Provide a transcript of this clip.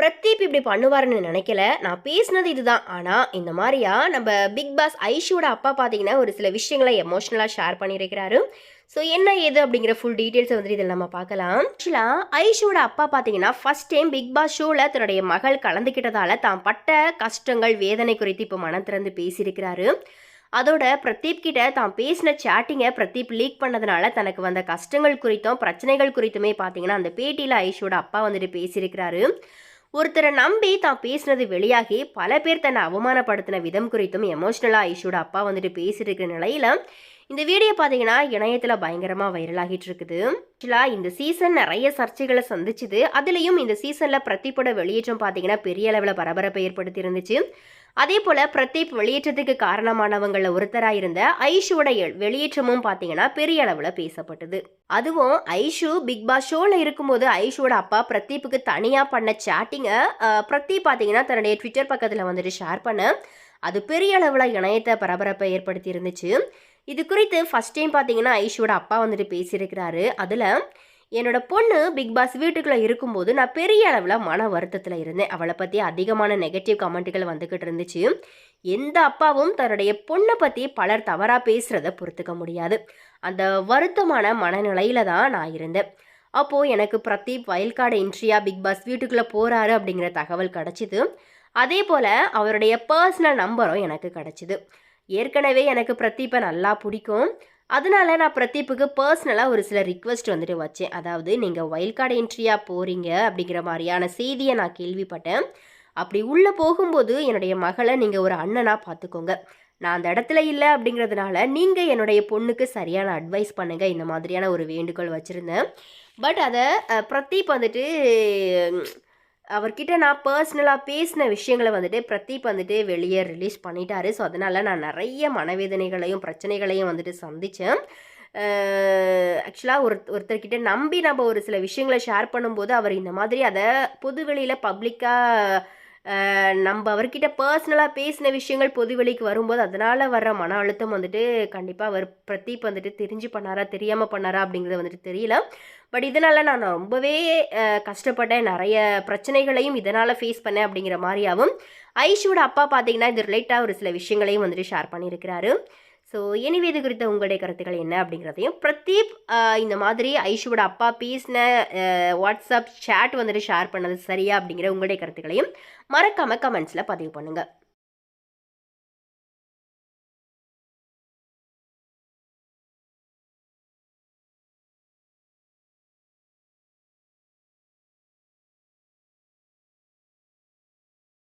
பிரதீப் இப்படி பண்ணுவாருன்னு நினைக்கல. நான் பேசினது இதுதான். ஆனால் இந்த மாதிரியா நம்ம பிக் பாஸ் ஐஷியோட அப்பா பார்த்தீங்கன்னா ஒரு சில விஷயங்களை எமோஷ்னலாக ஷேர் பண்ணியிருக்கிறாரு ஸோ என்ன ஏது அப்படிங்கிற ஃபுல் டீட்டெயில்ஸை வந்துட்டு இதில் நம்ம பார்க்கலாம். ஆக்சுவலாக ஐஷுவோட அப்பா பார்த்தீங்கன்னா ஃபர்ஸ்ட் டைம் பிக் பாஸ் ஷோவில் தன்னுடைய மகள் கலந்துக்கிட்டதால தான் பட்ட கஷ்டங்கள் வேதனை குறித்து இப்போ மனம் திறந்து பேசியிருக்கிறாரு. அதோட பிரதீப் கிட்ட தான் பேசின சேட்டிங்கை பிரதீப் லீக் பண்ணதுனால தனக்கு வந்த கஷ்டங்கள் குறித்தும் பிரச்சனைகள் குறித்துமே பார்த்தீங்கன்னா அந்த பேட்டியில் ஐஷோட அப்பா வந்துட்டு பேசியிருக்கிறாரு. ஒருத்தரை நம்பி தான் பேசினது வெளியாகி பல பேர் தன்னை அவமானப்படுத்தின விதம் குறித்தும் எமோஷ்னலாக ஐஷோட அப்பா வந்துட்டு பேசிட்டு இருக்கிற நிலையில் இந்த வீடியோ பார்த்தீங்கன்னா இணையத்தில் பயங்கரமாக வைரலாகிட்டு இருக்குது ஆக்சுவலாக இந்த சீசன் நிறைய சர்ச்சைகளை சந்திச்சுது. அதுலேயும் இந்த சீசனில் பிரதீப்போட வெளியேற்றம் பார்த்தீங்கன்னா பெரிய அளவில் பரபரப்பை ஏற்படுத்தி இருந்துச்சு அதே போல் பிரதீப் வெளியேற்றத்துக்கு காரணமானவங்களில் ஒருத்தராக இருந்த ஐஷுவோட எ- வெளியேற்றமும் பார்த்தீங்கன்னா பெரிய அளவில் பேசப்பட்டது. அதுவும் ஐஷு பிக் பாஸ் ஷோவில் இருக்கும்போது ஐஷுவோட அப்பா பிரதீப்புக்கு தனியாக பண்ண சேட்டிங்கை பிரதீப் பார்த்தீங்கன்னா தன்னுடைய ட்விட்டர் பக்கத்தில் வந்துட்டு ஷேர் பண்ண அது பெரிய அளவில் இணையத்தை பரபரப்பை ஏற்படுத்தி இருந்துச்சு இது குறித்து ஃபஸ்ட் டைம் பார்த்தீங்கன்னா ஐஷுவோட அப்பா வந்துட்டு பேசியிருக்கிறாரு. அதில் என்னோட பொண்ணு பிக் பாஸ் வீட்டுக்குள்ளே இருக்கும்போது நான் பெரிய அளவில் மன வருத்தத்தில் இருந்தேன். அவளை பற்றி அதிகமான நெகட்டிவ் கமெண்ட்டுகள் வந்துக்கிட்டு இருந்துச்சு. எந்த அப்பாவும் தன்னுடைய பொண்ணை பற்றி பலர் தவறாக பேசுகிறத பொறுத்துக்க முடியாது. அந்த வருத்தமான மனநிலையில தான் நான் இருந்தேன். அப்போது எனக்கு பிரதீப் வயல்காடு என்ட்ரியா பிக் பாஸ் வீட்டுக்குள்ளே போகிறாரு அப்படிங்கிற தகவல் கிடச்சிது. அதே போல் அவருடைய பர்சனல் நம்பரும் எனக்கு கிடச்சிது. ஏற்கனவே எனக்கு பிரதீப்பை நல்லா பிடிக்கும். அதனால நான் பிரதீப்புக்கு பர்சனலாக ஒரு சில ரிக்வெஸ்ட் வந்துட்டு வச்சேன். அதாவது நீங்கள் வயல்காடு என்ட்ரியாக போகிறீங்க அப்படிங்கிற மாதிரியான செய்தியை நான் கேள்விப்பட்டேன். அப்படி உள்ளே போகும்போது என்னுடைய மகளை நீங்கள் ஒரு அண்ணனாக பார்த்துக்கோங்க. நான் அந்த இடத்துல இல்லை அப்படிங்கிறதுனால நீங்கள் என்னுடைய பொண்ணுக்கு சரியான அட்வைஸ் பண்ணுங்கள் இந்த மாதிரியான ஒரு வேண்டுகோள் வச்சுருந்தேன். பட் அதை பிரதீப் வந்துட்டு அவர்கிட்ட நான் பர்சனலாக பேசின விஷயங்களை வந்துட்டு பிரதீப் வந்துட்டு வெளியே ரிலீஸ் பண்ணிட்டாரு. ஸோ அதனால் நான் நிறைய மனவேதனைகளையும் பிரச்சனைகளையும் வந்துட்டு சந்தித்தேன் ஆக்சுவலாக ஒரு ஒருத்தர்கிட்ட நம்பி நம்ம ஒரு சில விஷயங்களை ஷேர் பண்ணும்போது அவர் இந்த மாதிரி அதை பொதுவெளியில் பப்ளிக்காக நம்ம அவர்கிட்ட பர்சனலாக பேசின விஷயங்கள் பொதுவெளிக்கு வரும்போது அதனால் வர்ற மன அழுத்தம் வந்துட்டு கண்டிப்பாக அவர் பிரதீப் வந்துட்டு தெரிஞ்சு பண்ணாரா தெரியாமல் பண்ணாரா அப்படிங்கிறது வந்துட்டு தெரியல. பட் இதனால் நான் ரொம்பவே கஷ்டப்பட்டேன். நிறைய பிரச்சனைகளையும் இதனால் ஃபேஸ் பண்ணேன் அப்படிங்கிற மாதிரியாகவும் ஐஷுவோட அப்பா பார்த்தீங்கன்னா இது ரிலேட்டாக ஒரு சில விஷயங்களையும் வந்துட்டு ஷேர் பண்ணியிருக்கிறாரு. ஸோ எனிவே இது குறித்த உங்களுடைய கருத்துக்கள் என்ன அப்படிங்கிறதையும் பிரதீப் இந்த மாதிரி ஐஷுவோட அப்பா பேசின வாட்ஸ்அப் சேட் வந்துட்டு ஷேர் பண்ணது சரியா அப்படிங்கிற உங்களுடைய கருத்துக்களையும் மறக்காமல் கமெண்ட்ஸில் பதிவு பண்ணுங்கள்